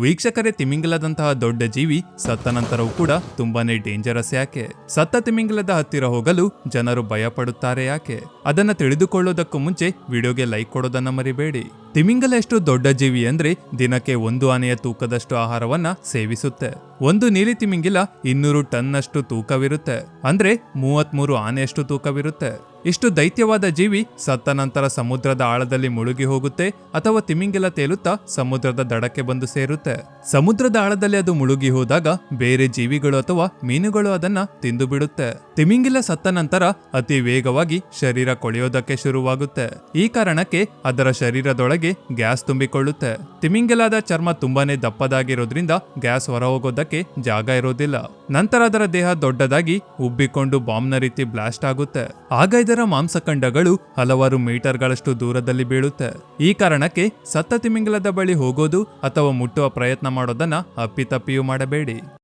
ವೀಕ್ಷಕರೇ, ತಿಮಿಂಗಲದಂತಹ ದೊಡ್ಡ ಜೀವಿ ಸತ್ತ ನಂತರವೂ ಕೂಡ ತುಂಬಾನೇ ಡೇಂಜರಸ್ ಯಾಕೆ? ಸತ್ತ ತಿಮಿಂಗಲದ ಹತ್ತಿರ ಹೋಗಲು ಜನರು ಭಯಪಡುತ್ತಾರೆ ಯಾಕೆ? ಅದನ್ನ ತಿಳಿದುಕೊಳ್ಳೋದಕ್ಕೂ ಮುಂಚೆ ವಿಡಿಯೋಗೆ ಲೈಕ್ ಕೊಡೋದನ್ನ ಮರಿಬೇಡಿ. ತಿಮಿಂಗಲ ಎಷ್ಟು ದೊಡ್ಡ ಜೀವಿ ಅಂದ್ರೆ ದಿನಕ್ಕೆ ಒಂದು ಆನೆಯ ತೂಕದಷ್ಟು ಆಹಾರವನ್ನ ಸೇವಿಸುತ್ತೆ. ಒಂದು ನೀಲಿ ತಿಮಿಂಗಿಲ ಇನ್ನೂರು ಟನ್ನಷ್ಟು ತೂಕವಿರುತ್ತೆ. ಅಂದ್ರೆ ಮೂವತ್ಮೂರು ಆನೆಯಷ್ಟು ತೂಕವಿರುತ್ತೆ. ಇಷ್ಟು ದೈತ್ಯವಾದ ಜೀವಿ ಸತ್ತ ನಂತರ ಸಮುದ್ರದ ಆಳದಲ್ಲಿ ಮುಳುಗಿ ಹೋಗುತ್ತೆ ಅಥವಾ ತಿಮಿಂಗಿಲ ತೇಲುತ್ತಾ ಸಮುದ್ರದ ದಡಕ್ಕೆ ಬಂದು ಸೇರುತ್ತೆ. ಸಮುದ್ರದ ಆಳದಲ್ಲಿ ಅದು ಮುಳುಗಿ ಹೋದಾಗ ಬೇರೆ ಜೀವಿಗಳು ಅಥವಾ ಮೀನುಗಳು ಅದನ್ನ ತಿಂದು ಬಿಡುತ್ತೆ. ತಿಮಿಂಗಿಲ ಸತ್ತ ನಂತರ ಅತಿ ವೇಗವಾಗಿ ಶರೀರ ಕೊಳೆಯೋದಕ್ಕೆ ಶುರುವಾಗುತ್ತೆ. ಈ ಕಾರಣಕ್ಕೆ ಅದರ ಶರೀರದೊಳಗೆ ಗ್ಯಾಸ್ ತುಂಬಿಕೊಳ್ಳುತ್ತೆ. ತಿಮಿಂಗಲಾದ ಚರ್ಮ ತುಂಬಾನೇ ದಪ್ಪದಾಗಿರೋದ್ರಿಂದ ಗ್ಯಾಸ್ ಹೊರಹೋಗೋದಕ್ಕೆ ಜಾಗ ಇರೋದಿಲ್ಲ. ನಂತರ ಅದರ ದೇಹ ದೊಡ್ಡದಾಗಿ ಉಬ್ಬಿಕೊಂಡು ಬಾಂಬ್ನ ರೀತಿ ಬ್ಲಾಸ್ಟ್ ಆಗುತ್ತೆ. ಆಗ ಇದರ ಮಾಂಸಖಂಡಗಳು ಹಲವಾರು ಮೀಟರ್ಗಳಷ್ಟು ದೂರದಲ್ಲಿ ಬೀಳುತ್ತೆ. ಈ ಕಾರಣಕ್ಕೆ ಸತ್ತ ತಿಮಿಂಗಲದ ಬಳಿ ಹೋಗೋದು ಅಥವಾ ಮುಟ್ಟುವ ಪ್ರಯತ್ನ ಮಾಡೋದನ್ನ ಅಪ್ಪಿತಪ್ಪಿಯೂ ಮಾಡಬೇಡಿ.